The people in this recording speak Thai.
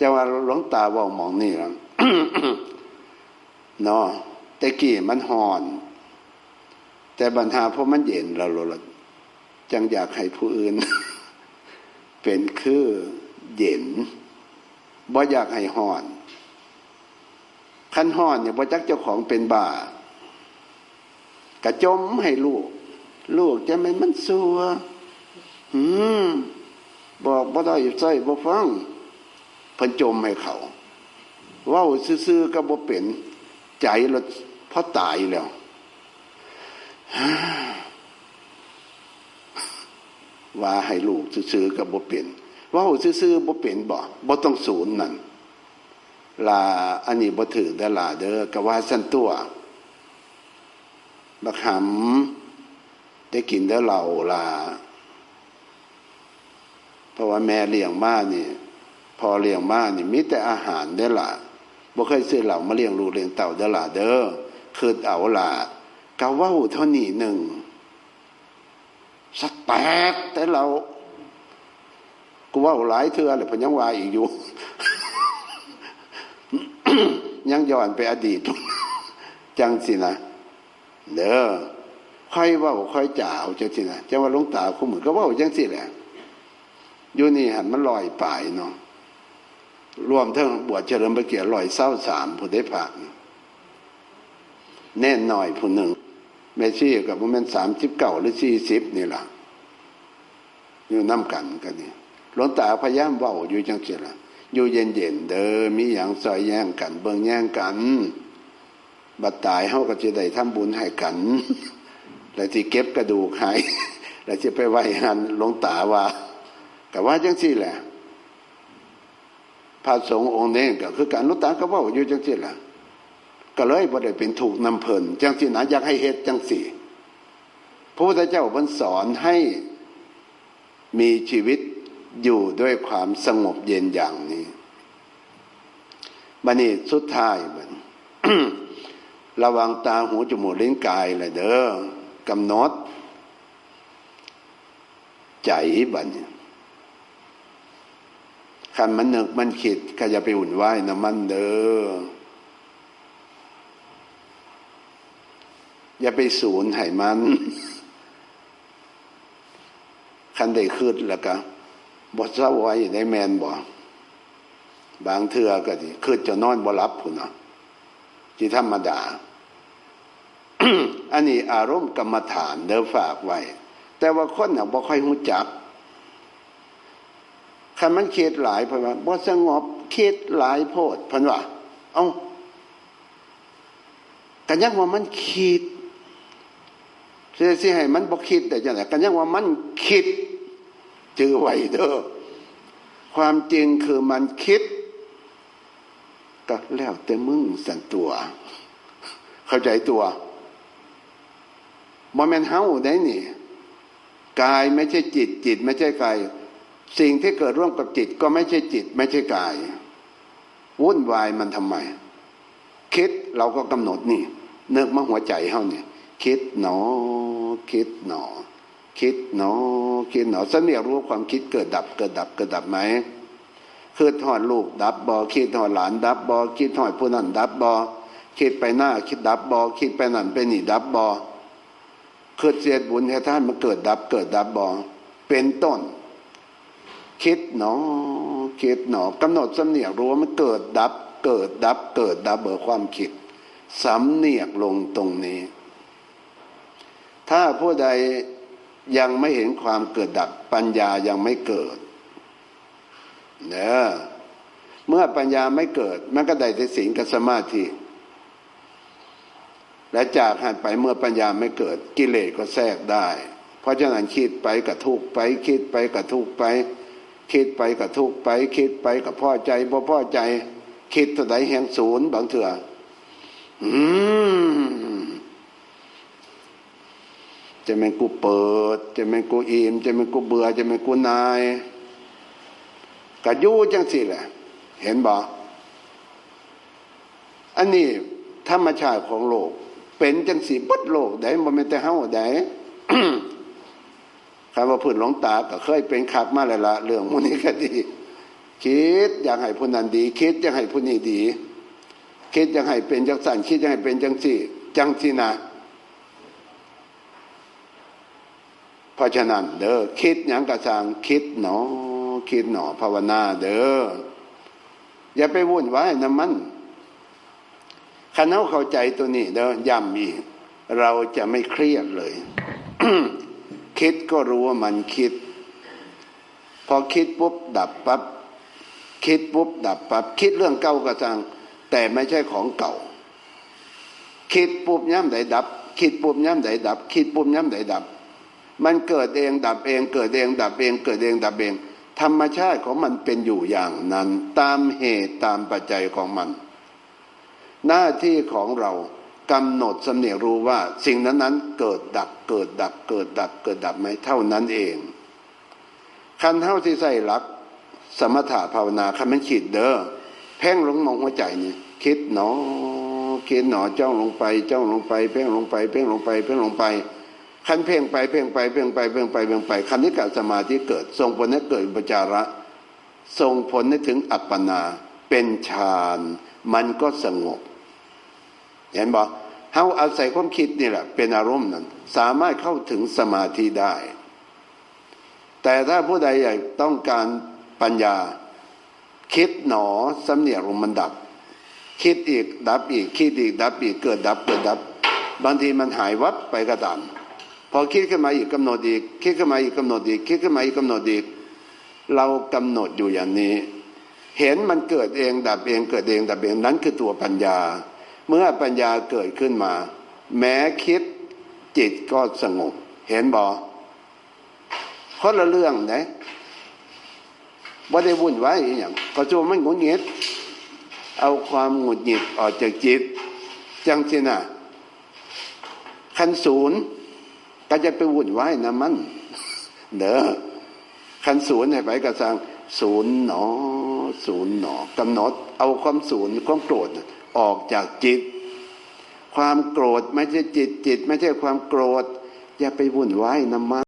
จะว่าหลวงตาว่ามองนี่ล่ะเนาะแต่กี้มันห่อน แต่บรรหาเพราะมันเย็นเราลดจังอยากให้ผู้อื่น เป็นคือเย็นบ่อยากให้ห่อนขั้นห่อนเนี่ยบ่จักเจ้าของเป็นบ่ากระจมให้ลูก ลูกจะไม่มันสัวหืมบอกบ่ได้ใส่บ่ฟัง พิ่นจมให้เขาเว้าซื่อๆก็บ่เป็นใจเราเพราะตายแล้วว่าให้ลูกซื่อๆกับบ่เป็นว่าซื่อๆบ่เป็นบ่บ่ต้องศูนย์นั่นลาอันนี้บ่ถือได้ลาเด้อก็ว่าสั้นตัวบักหำได้กินได้เหล่าลาเพราะว่าแม่เลี้ยงมานี่ พอเลี้ยงมานี่มีแต่อาหารได้ละบ่เคยซื้อเหล่ามาเลี้ยงลูกเลี้ยงเต่าได้ละเด้อคือเอาละกะว่าเท่านี้หนึ่งสักแตกแต่เรากูว่าหลายเทือเลยพยังว่าอีกอยู่ ยังย้อนไปอดีต จังสินะเด้อค่อยว่าค่อยจ่าวจังสินะจังว่าลงตาคู่มือก็ว่าจังสิแหละอยู่นี่หันมันลอยป่ายเนาะ รวมทั้งบวชเฉลิมพระเกียรติลอยเศร้าสามผู้ได้ผ่านแน่นหน่อยผู้หนึ่งแม่ชีกับโมันสามสิบเก้าหรือสี่สิบนี่แหละอยู่น้ำกันกันนี่หลวงตาพยายามเว้าอยู่จังสิละอยู่เย็นเย็นเด้อมีอย่างซอยแย่งกัน เบิ่งแย่งกัน บัดตายเฮาก็จะได้ทำบุญให้กันแล้วที่เก็บกระดูกให้แล้วจะไปไหว้หันหลวงตาว่าก็ว่าจังสี่แหละ พระสงฆ์องค์นี้ก็คือการหลวงตาก็ว้าอยู่จังสี่แหละก็เลยบ่ได้เป็นถูกนำเพลินจังสี่นะอยากให้เฮ็ดจังสี่พระพุทธเจ้าบันสอนให้มีชีวิตอยู่ด้วยความสงบเย็นอย่างนี้บันนี้สุดท้ายมันระวังตาหูจมูกลิ้นกายเลยเด้อกำหนดใจบันคัน ขันมันนึกมันคิดก็อย่าไปหุ่นไหวนะมันเด้ออย่าไปสูญให้มันคันได้คืดแล้วก็บทเศร้าไว้ได้แมนบ่บางเทือก็ดิคืดจะนอนบ่รับผุนเนาะที่ธรรมดา อันนี้อารมณ์กรรมฐานเดิมฝากไว้ แต่ว่าคนเนี่ยบ่ค่อยหูจัก คันมันเคดหลายเพราะว่าบ่สงบเคดหลายโพดพันว่า เอากันยังว่ามันคิดเสียสิให้มันบ่คิดแต่จังไงกันยังว่ามันคิดจือไว้เด้อความจริงคือมันคิด ก็แล้วแต่มึงสันตัว เข้าใจตัวมอมนเฮาได้นี่กายไม่ใช่จิตจิตไม่ใช่กาย สิ่งที่เกิดร่วมกับจิตก็ไม่ใช่จิต ไม่ใช่กาย วุ่นวายมันทำไม คิดเราก็กำหนดนี่เนึกมาหัวใจเฮาเนี่ย คิดหนอ คิดหนอ คิดหนอ คิดหนอสนียรู้ความคิดเกิดดับ เกิดดับเกิดดับไหมคือถอดลูกดับบอคิดถอดหลานดับบอคิดถอดผู้นั้นดับบอคิดไปหน้า คิดดับบอคิดไปนั่นไปนี่ดับบอเกิดเสียดบุญให้ท่านมันเกิดดับเกิดดับบอเป็นต้น คิดหนอคิดหนอกำหนดสำเนียกรู้ว่ามันเกิดดับ เกิดดับ เกิดดับเบอร์ความคิดสำเนียกลงตรงนี้ ถ้าผู้ใดยังไม่เห็นความเกิดดับปัญญายังไม่เกิดเนอเมื่อปัญญาไม่เกิด มันก็ได้แต่สิ่งกับสมาธิและจากหันไปเมื่อปัญญาไม่เกิด กิเลสก็แทรกได้ เพราะฉะนั้นคิดไปกับทุกไป คิดไปกับทุกไป คิดไปกับทุกไป คิดไปกับพ่อใจบ่พ่อใจ คิดตัวใดแห่งศูนย์บางเถื่ออืมจะเป็นกูเปิด จะเป็นกูอิ่มจะเป็นกูเบื่อ จะเป็นกูนายกะยูจังสิแหละ เห็นบ่อันนี้ธรรมชาติของโลก เป็นจังสีปัดโลกได้บ่แม่นแต่เฮาได้ คำว่าพื้นหลวงตาก็เคยเป็นขับมาแล้วละเรื่องมุนี้ก็ดี คิดอยากให้ผู้นั้นดี คิดอยากให้ผู้นี้ดี คิดอยากให้เป็นจังสันคิดอยากให้เป็นจังสี่จังที่นะเพราะฉะนั้นเด้อคิดอย่างกระสังคิดหนอ คิดหนอภาวนาเด้ออย่าไปวุ่นวายน้ำมันคันเอาเข้าใจตัวนี้เด้อย้ำอีกเราจะไม่เครียดเลย คิดก็รู้ว่ามันคิด พอคิดปุ๊บดับปับ๊บคิดปุ๊บดับปับ๊บคิดเรื่องเก่ากระสัง แต่ไม่ใช่ของเก่า คิดปุ๊บย่ำใดดับ คิดปุ๊บย่ำใดดับ คิดปุ๊บย่ำใดดับ มันเกิดเองดับเอง เกิดเองดับเอง เกิดเองดับเอง ธรรมชาติของมันเป็นอยู่อย่างนั้น ตามเหตุตามปัจจัยของมัน หน้าที่ของเรา กำหนดสำเนียรู้ว่า สิ่งนั้นนั้นๆเกิดดับเกิดดับเกิดดับเกิดดับไหมเท่านั้นเอง คันเท่าที่ใส่หลัก สมถะภาวนาคันมันขีดเด้อเพ่งลงมองหัวใจนี่คิดหนอคิดหนอจ้องลงไปจ้องลงไป เพ่งลงไป เพ่งลงไป เพ่งลงไปคันเพ่งไปเพ่งไปเพ่งไปเพ่งไปเพ่งไปคันนี้กับสมาธิเกิดส่งผลให้เกิดอุปจาระส่งผลให้ถึงอัปปนา เป็นฌาน มันก็สงบ เห็นบอกเฮาอาศัยความคิดนี่แหละ เป็นอารมณ์นั้น สามารถเข้าถึงสมาธิได้ แต่ถ้าผู้ใดอยากต้องการปัญญา คิดหนอสำเนียกลมมันดับ คิดอีกดับอีก คิดอีกดับอีกเกิดดับเกิดดับ บางทีมันหายวับไปก็ตามพอคิดขึ้นมาอีกกำหนดอีก คิดขึ้นมาอีกกำหนดอีก คิดขึ้นมาอีกกำหนดอีก เรากำหนดอยู่อย่างนี้ เห็นมันเกิดเองดับเองเกิดเองดับเองนั้นคือตัวปัญญา เมื่อปัญญาเกิดขึ้นมา แม้คิดจิตก็สงบ เห็นบอคนละเรื่องนะว่าได้วุ่นวายอย่างก็จูมันหงุดหงิดเอาความหงุดหงิดออกจากจิต จังสินะคันศูนย์ก็จะไปวุ่นวายนะมันเด้อคันศูนย์ให้ไปกระสังศูนย์หนอ ศูนย์หนอกำหนด เอาความศูนย์ความโกรธ ออกจากจิต ความโกรธไม่ใช่จิตจิต ไม่ใช่ความโกรธ อย่าไปวุ่นวายนะมัน